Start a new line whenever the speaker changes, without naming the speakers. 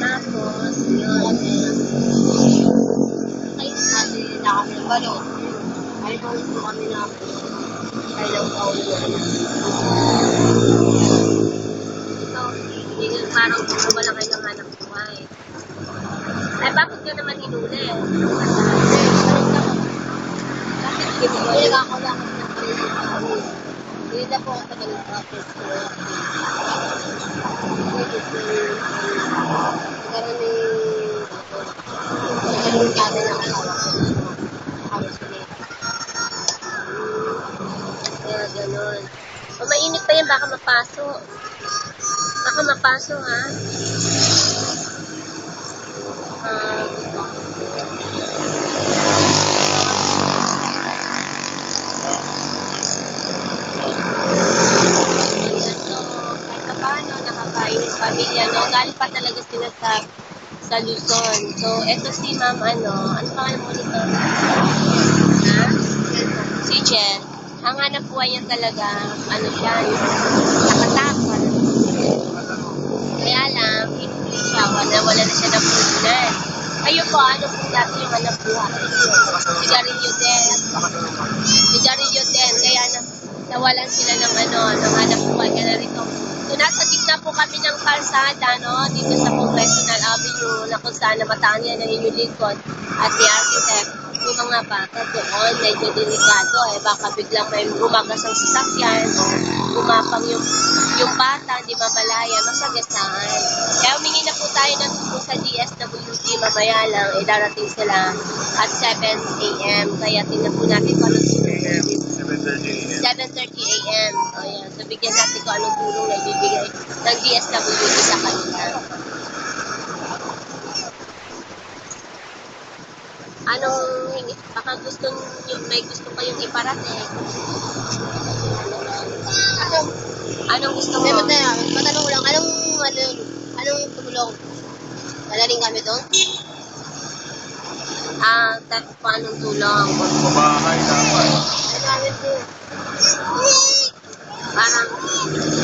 Tapos, yun, ay, sabi na kami ng balot. Ay, kung gusto kami na ay lang taon yun.
Ito, hindi parang kung ng hanap buhay. Ay, bakit ka naman hinuli?
Bakit ganyan? Bakit ako lang ang na po ako tagal ng practice ko. Po karami karami kami ng asawa ko.
Kaya ganun. O mainit pa yan, baka mapaso. Baka mapaso, ha? Ah, so, kahit pa paano, nakakain yung pamilya, no? Galing pa talaga sila sa sa Luzon. So, eto si ma'am, ano, ano pangalan mo nito? Ha? Si Jen. Ang hanap buhay niya talaga, ano siya, nakatakot. Kaya lang, pinuli siya, wala, wala na siya ng puhunan. Kayo po, ano po dati yung hanap buhay? Sigarilyo din. Sigarilyo din. Kaya na, nawalan sila ng ano, ng hanap buhay. Kaya narito. So, nasa gitna po kami ng kalsada, no? Dito sa Congressional Avenue, na kung saan namataan yan ng inyong lingkod at ni Architect. Yung mga bata doon, medyo delikado eh. Baka biglang may umagas ang sasakyan o umapang yung, yung bata, hindi mamalaya, masagasaan. Kaya humingi na po tayo ng tulong sa DSWD mamaya lang, eh darating sila at 7 a.m. Kaya tingnan po natin kung anong
7.30 a.m.
7.30 a.m. O yan. So, bigyan natin kung anong tulong na ibibigay ng DSWD sa kanila. Anong, baka gusto nyo, may gusto kayong iparating.
Anong,
Anong gusto mo?
may matanong, matanong ko lang, anong, anong, anong tumulong? Malaling kami doon?
Ah, uh, paanong tulong?
Babahay dapat.
Ano namin po?